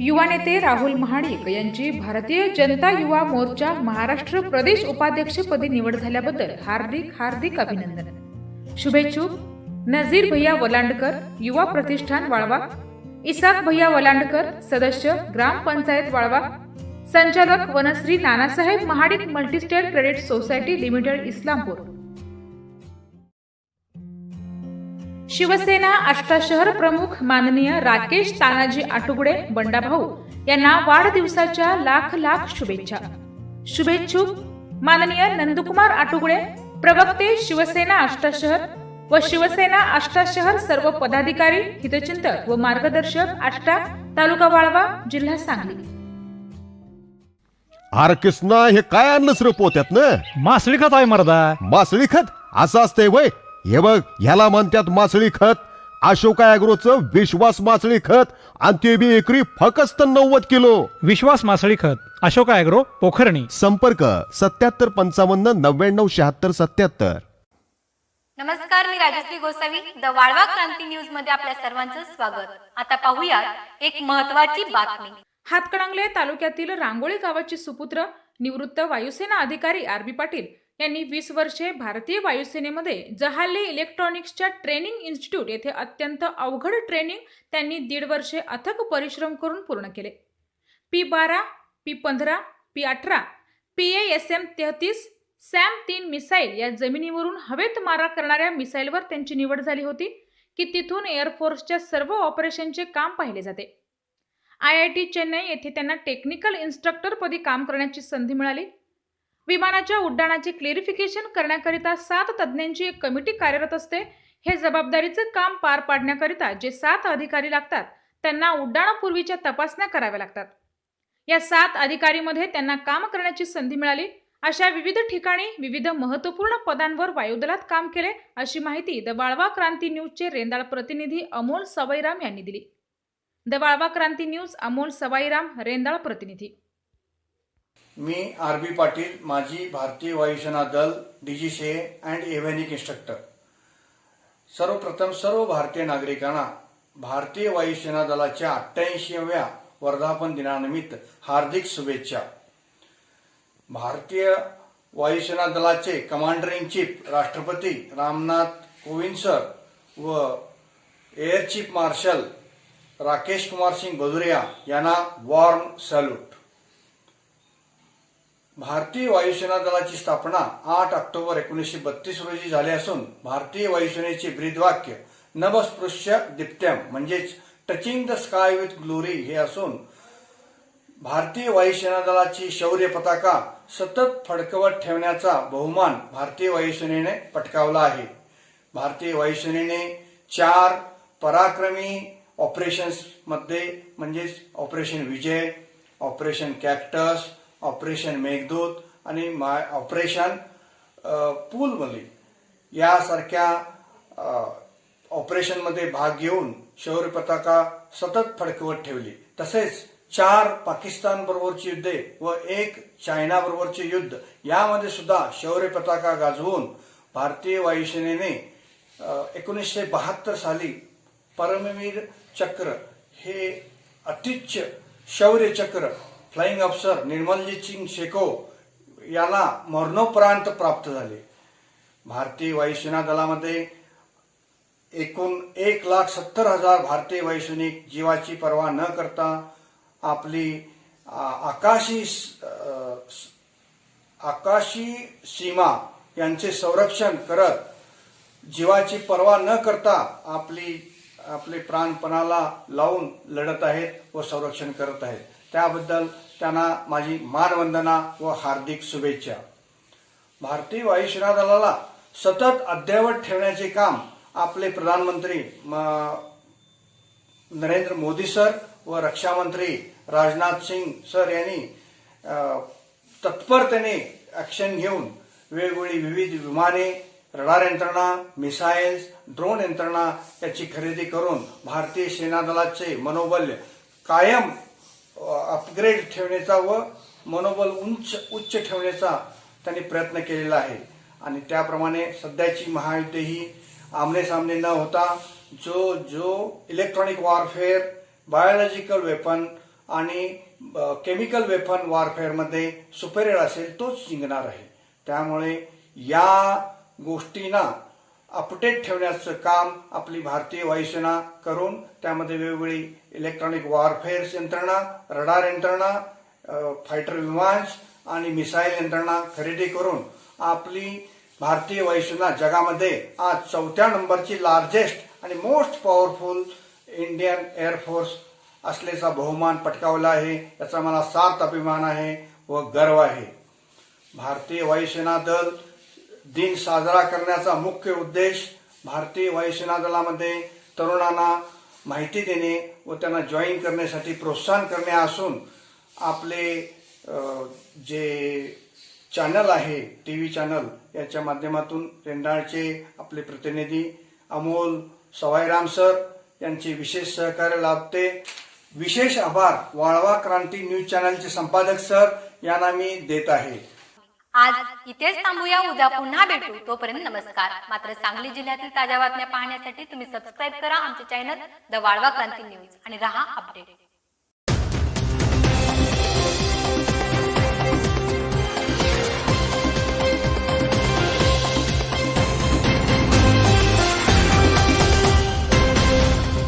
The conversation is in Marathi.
युवा नेते राहुल महाडिक यांची भारतीय जनता युवा मोर्चा महाराष्ट्र प्रदेश उपाध्यक्षपदी निवड झाल्याबद्दल हार्दिक हार्दिक अभिनंदन. शुभेच्छुक नझीर भैया वलांडकर युवा प्रतिष्ठान वाळवा. इसाक भैया वलांडकर सदस्य ग्रामपंचायत वाळवा. संचालक Vanashree Nanasaheb Mahadik multistate credit society limited Islampur. Shivsena अष्टाशहर प्रमुख माननीय राकेश तानाजी आटुगडे बंडाभाऊ यांना वाढदिवसाच्या लाख लाख शुभेच्छा. शुभेच्छुक माननीय नंदकुमार आटुगडे प्रवक्ते शिवसेना अष्टाशहर व शिवसेना अष्टाशहर सर्व पदाधिकारी हितचिंतक व मार्गदर्शक आष्टा तालुका वाळवा जिल्हा सांगली. अरे कृष्णा हे काय आणलंस रे पोत्यात ना? मासळी खत आहे मर्दा. मासळी खत? असं असतंय वय. हे बघ ह्याला म्हणतात मासळी खत अशोका अॅग्रोचं विश्वास मासळी खत आणि ते बी एकरी फकस्त नव्वद किलो. विश्वास मासळी खत अशोका अॅग्रो पोखरणी. संपर्क सत्याहत्तर पंचावन्न नव्याण्णव शहात्तर सत्याहत्तर. नमस्कार मी राजश्री गोसावी द वाळवा क्रांती न्यूजमध्ये आपल्या सर्वांचं स्वागत. आता पाहूयात एक महत्वाची बातमी. हातकणंगले तालुक्यातील रांगोळी गावाचे सुपुत्र निवृत्त वायुसेना अधिकारी आर बी पाटील यांनी वीस वर्षे भारतीय वायुसेनेमध्ये जहाले इलेक्ट्रॉनिक्सच्या ट्रेनिंग इन्स्टिट्यूट येथे अत्यंत अवघड ट्रेनिंग त्यांनी दीड वर्षे अथक परिश्रम करून पूर्ण केले. पी बारा पी पंधरा पी अठरा पी ए एस एम तेहतीस सॅम तीन मिसाईल या जमिनीवरून हवेत मारा करणाऱ्या मिसाईलवर त्यांची निवड झाली होती की तिथून एअरफोर्सच्या सर्व ऑपरेशनचे काम पाहिले जाते. आय आय टी चेन्नई येथे त्यांना टेक्निकल इन्स्ट्रक्टरपदी काम करण्याची संधी मिळाली. विमानाच्या उड्डाणाचे क्लेरिफिकेशन करण्याकरिता सात तज्ज्ञांची एक कमिटी कार्यरत असते. हे जबाबदारीचं काम पार पाडण्याकरिता जे सात अधिकारी लागतात त्यांना उड्डाणापूर्वीच्या तपासण्या कराव्या लागतात. या सात अधिकारीमध्ये त्यांना काम करण्याची संधी मिळाली. अशा विविध ठिकाणी विविध महत्त्वपूर्ण पदांवर वायुदलात काम केले अशी माहिती द वाळवा क्रांती न्यूजचे रेंदाळ प्रतिनिधी अमोल सवाईराम यांनी दिली. द वाळवा क्रांती न्यूज अमोल सवाईराम रेंदाळ प्रतिनिधी. मी आर बी पाटील माजी भारतीय वायुसेना दल डीजीसीए अँड एव्हॅनिक इन्स्ट्रक्टर सर्वप्रथम सर्व भारतीय नागरिकांना भारतीय वायुसेना दलाच्या अठ्ठ्याऐंशीव्या वर्धापन दिनानिमित्त हार्दिक शुभेच्छा. भारतीय वायुसेना दलाचे कमांडर इन चीफ राष्ट्रपती रामनाथ कोविंद सर व air chief marshal Rakesh Kumar Singh Bhadauria यांना वॉर्म सॅल्यूट भारतीय वायुसेना दलाची स्थापना आठ ऑक्टोबर एकोणीसशे बत्तीस रोजी झाली असून भारतीय वायुसेनेचे ब्रीदवाक्य नभस्पृश्य दिप्त्यम म्हणजेच touching the sky with glory हे असून भारतीय वायुसेना दलाची शौर्य पताका सतत फडकवत ठेवण्याचा बहुमान भारतीय वायुसेनेने पटकावला आहे. भारतीय वायुसेनेने चार पराक्रमी ऑपरेशन्समध्ये म्हणजेच operation Vijay operation cactus operation Meghdoot आणि मा ऑपरेशन पूलमली यासारख्या ऑपरेशनमध्ये भाग घेऊन शौर्य पताका सतत फडकवत ठेवली. तसेच चार पाकिस्तान बरोबरची युद्धे व एक चायना बरोबरचे युद्ध यामध्ये सुद्धा शौर्य पताका गाजवून भारतीय वायुसेनेने एकोणीसशे बहात्तर साली परमवीर चक्र हे अतिच्य शौर्य चक्र फ्लाइंग अफसर निर्मलजीत सिंग शेको यांना मरणोपरांत प्राप्त झाले. भारतीय वायुसेना दलामध्ये एकूण एक लाख सत्तर हजार भारतीय वायुसैनिक जीवाची पर्वा न करता आपली आकाशी आकाशी सीमा यांचे संरक्षण करत जीवाची पर्वा न करता आपली आपले प्राणपणाला लावून लढत आहेत व संरक्षण करत आहेत. त्याबद्दल त्यांना माझी मानवंदना व हार्दिक शुभेच्छा. भारतीय वायुसेना दलाला सतत अद्ययावत ठेवण्याचे काम आपले प्रधानमंत्री म- नरेंद्र मोदी सर व रक्षामंत्री राजनाथ सिंग सर यांनी तत्परतेने ऍक्शन घेऊन वेगवेगळी विविध विमाने रडार यंत्रणा मिसाईल्स ड्रोन यंत्रणा याची खरेदी करून भारतीय सेना दलाचे मनोबल कायम अपग्रेड ठेवण्याचा व मनोबल उंच उच्च ठेवण्याचा त्यांनी प्रयत्न केलेला आहे. आणि त्याप्रमाणे सध्याची महायुद्ध ही आमने सामने न होता जो जो इलेक्ट्रॉनिक वॉरफेअर बायोलॉजिकल वेपन आणि केमिकल वेपन वॉरफेअरमध्ये सुपेरियर असेल तोच जिंकणार आहे. त्यामुळे या गोष्टींना अपडेट ठेवण्याचं काम आपली भारतीय वायुसेना करून त्यामध्ये वेगवेगळी इलेक्ट्रॉनिक वॉरफेअर यंत्रणा रडार यंत्रणा फायटर विमान्स आणि मिसाईल यंत्रणा खरेदी करून आपली भारतीय वायुसेना जगामध्ये आज चौथ्या नंबरची लार्जेस्ट आणि मोस्ट पॉवरफुल इंडियन एअरफोर्स असल्याचा बहुमान पटकावला आहे. याचा मला सार्थ अभिमान आहे व गर्व आहे. भारतीय वायुसेना दल दिन साजरा करण्याचा मुख्य उद्देश भारतीय वायुसेना दलामध्ये तरुणांना माहिती देणे व त्यांना जॉईन करण्यासाठी प्रोत्साहन करणे असून आपले जे चॅनल आहे टी व्ही चॅनल याच्या माध्यमातून रेंडाळचे आपले प्रतिनिधी अमोल सवाईराम सर यांचे विशेष सहकार्य लाभते. विशेष आभार वाळवा क्रांती न्यूज चॅनलचे संपादक सर यांना मी देत आहे. आज इथेच थांबूया. उद्या पुन्हा भेटू. तोपर्यंत नमस्कार. मात्र सांगली जिल्ह्यातील ताज्या बातम्या पाहण्यासाठी तुम्ही सबस्क्राईब करा. आमचे channel the Walwa Kranti news आणि रहा अपडेट